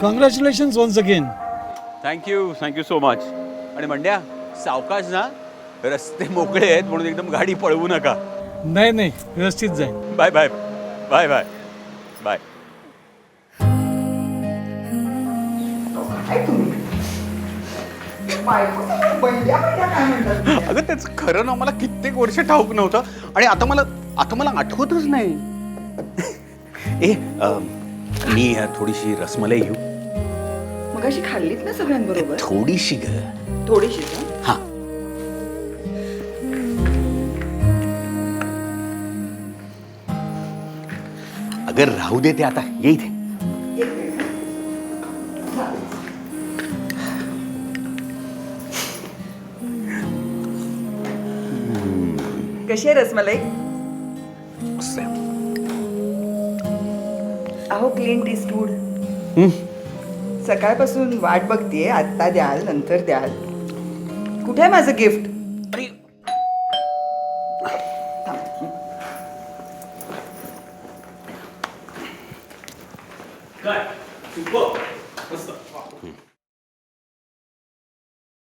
Congratulations once again thank you thank you so much आणि म्हणड्या सावकाश ना रस्ते मोकळे आहेत म्हणून एकदम गाडी पळवू नका. नाही नाही व्यवस्थित जाईल bye bye bye bye bye अगं त्याचं खरं ना मला कित्येक वर्ष ठाऊक नव्हतं. आणि आता मला आता मला आठवतच नाही. ए अं, मी अं, थोडीशी रसमलाई घेऊ. मग अशी खाल्लीत ना सगळ्यांबरोबर? थोडीशी ग. थोडीशी हं? हा. अगर राहू दे ते आता ये इथे. कशी आहे रसमलाई? मस्त आहे. अहो क्लिंट इस्टवूड हं? सकाळपासून वाट बघतीये आत्ता द्याल नंतर द्याल. कुठे आहे माझं गिफ्ट काय?